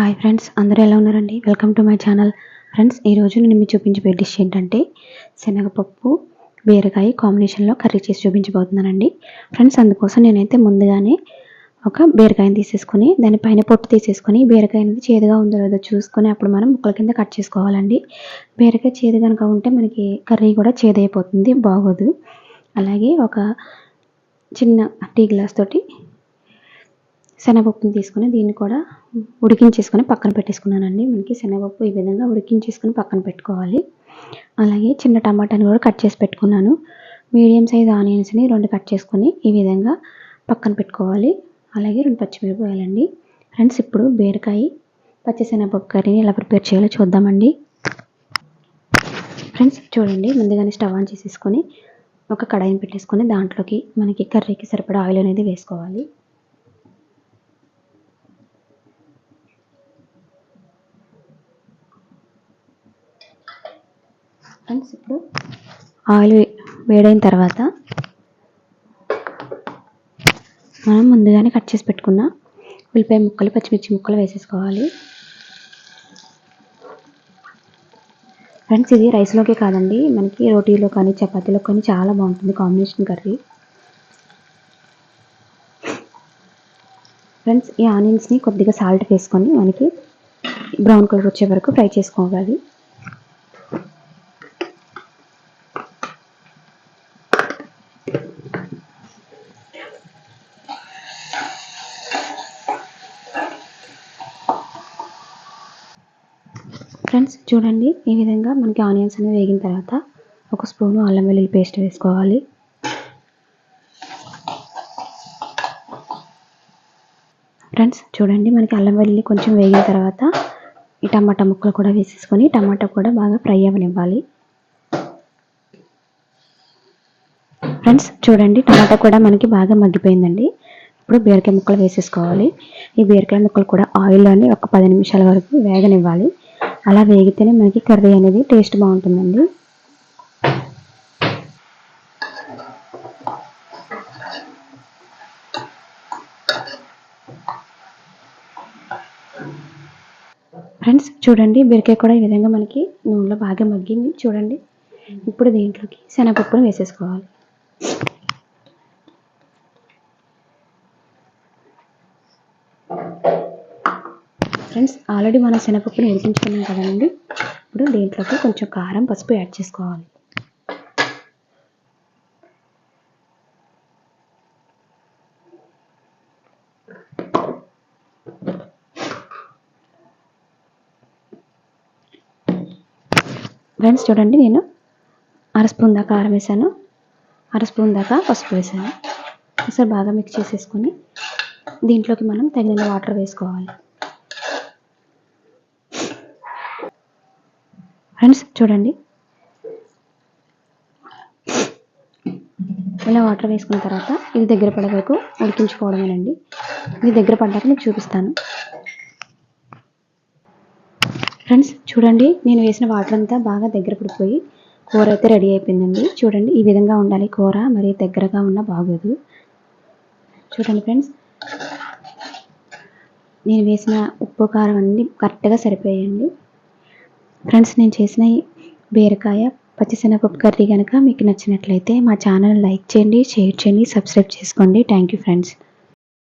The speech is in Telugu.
హాయ్ ఫ్రెండ్స్ అందరూ ఎలా ఉన్నారండి? Welcome to my channel. Friends ఈరోజు నేను మీకు చూపించబోయే డిష్ ఏంటంటే శనగపప్పు బీరకాయ కాంబినేషన్లో కర్రీ చేసి చూపించబోతున్నానండి. ఫ్రెండ్స్ అందుకోసం నేనైతే ముందుగానే ఒక బీరకాయని తీసేసుకొని దానిపైన పొట్టు తీసేసుకొని బీరకాయ అనేది చేదుగా ఉందో లేదో చూసుకొని అప్పుడు మనం ముక్కల కింద కట్ చేసుకోవాలండి. బీరకాయ చేదు కనుక ఉంటే మనకి కర్రీ కూడా చేదైపోతుంది బాగోదు. అలాగే ఒక చిన్న టీ గ్లాస్ తోటి శనగపప్పుని తీసుకొని దీన్ని కూడా ఉడికించేసుకొని పక్కన పెట్టేసుకున్నానండి. మనకి శనగపప్పు ఈ విధంగా ఉడికించేసుకొని పక్కన పెట్టుకోవాలి. అలాగే చిన్న టమాటాని కూడా కట్ చేసి పెట్టుకున్నాను. మీడియం సైజ్ ఆనియన్స్ని రెండు కట్ చేసుకొని ఈ విధంగా పక్కన పెట్టుకోవాలి. అలాగే రెండు పచ్చిమిరపకాయలండి. ఫ్రెండ్స్ ఇప్పుడు బీరకాయ పచ్చిశనగపప్పు కర్రీని ఎలా ప్రిపేర్ చేయాలో చూద్దామండి. ఫ్రెండ్స్ చూడండి ముందుగానే స్టవ్ ఆన్ చేసేసుకొని ఒక కడాయిని పెట్టేసుకొని దాంట్లోకి మనకి కర్రీకి సరిపడా ఆయిల్ అనేది వేసుకోవాలి. ఫ్రెండ్స్ ఇప్పుడు ఆయిల్ వేడైన తర్వాత మనం ముందుగానే కట్ చేసి పెట్టుకున్న ఉల్లిపాయ ముక్కలు పచ్చిమిర్చి ముక్కలు వేసేసుకోవాలి. ఫ్రెండ్స్ ఇది రైస్లోకే కాదండి. మనకి రోటీలో కానీ చపాతీలో కానీ చాలా బాగుంటుంది కాంబినేషన్ కర్రీ. ఫ్రెండ్స్ ఈ ఆనియన్స్ని కొద్దిగా సాల్ట్ వేసుకొని మనకి బ్రౌన్ కలర్ వచ్చే వరకు ఫ్రై చేసుకోవాలి. ఫ్రెండ్స్ చూడండి ఈ విధంగా మనకి ఆనియన్స్ అనేవి వేగిన తర్వాత ఒక స్పూను అల్లం వెల్లుల్లి పేస్ట్ వేసుకోవాలి. ఫ్రెండ్స్ చూడండి మనకి అల్లం వెల్లుల్లి కొంచెం వేగిన తర్వాత ఈ టమాటా ముక్కలు కూడా వేసేసుకొని టమాటా కూడా బాగా ఫ్రై అవ్వనివ్వాలి. ఫ్రెండ్స్ చూడండి టమాటా కూడా మనకి బాగా మగ్గిపోయిందండి. ఇప్పుడు బీరకాయ ముక్కలు వేసేసుకోవాలి. ఈ బీరకాయ ముక్కలు కూడా ఆయిల్లోని ఒక పది నిమిషాల వరకు వేగనివ్వాలి. అలా వేగితేనే మనకి కర్రీ అనేది టేస్ట్ బాగుంటుందండి. ఫ్రెండ్స్ చూడండి బీరకాయ కూడా ఈ విధంగా మనకి నూనెలో బాగా మగ్గింది. చూడండి ఇప్పుడు దీంట్లోకి శనగపప్పును వేసేసుకోవాలి. ఫ్రెండ్స్ ఆల్రెడీ మనం శనగపప్పుని ఉడికించుకున్నాం కదండి. ఇప్పుడు దీంట్లోకి కొంచెం కారం పసుపు యాడ్ చేసుకోవాలి. ఫ్రెండ్స్ చూడండి నేను అర స్పూన్ దాకా కారం వేసాను. అర స్పూన్ దాకా పసుపు వేసాను. ఒకసారి బాగా మిక్స్ చేసేసుకొని దీంట్లోకి మనం తగిన వాటర్ వేసుకోవాలి. ఫ్రెండ్స్ చూడండి. ఇలా వాటర్ వేసుకున్న తర్వాత ఇది దగ్గర పడే వరకు ఉడికించుకోవడమేనండి. ఇది దగ్గర పడ్డాక మీకు చూపిస్తాను. ఫ్రెండ్స్ చూడండి నేను వేసిన వాటర్ అంతా బాగా దగ్గర పడిపోయి కూర అయితే రెడీ అయిపోయిందండి. చూడండి ఈ విధంగా ఉండాలి కూర మరి దగ్గరగా ఉన్న బాగోదు. చూడండి ఫ్రెండ్స్ నేను వేసిన ఉప్పు కారం అన్నీ కరెక్ట్గా సరిపోయాయండి. ఫ్రెండ్స్ నేను చేసిన బీరకాయ పచ్చిశనగపప్పు కర్రీ కనుక మీకు నచ్చినట్లయితే మా ఛానల్ లైక్ చేయండి షేర్ చేయండి సబ్స్క్రైబ్ చేసుకోండి. Thank you friends.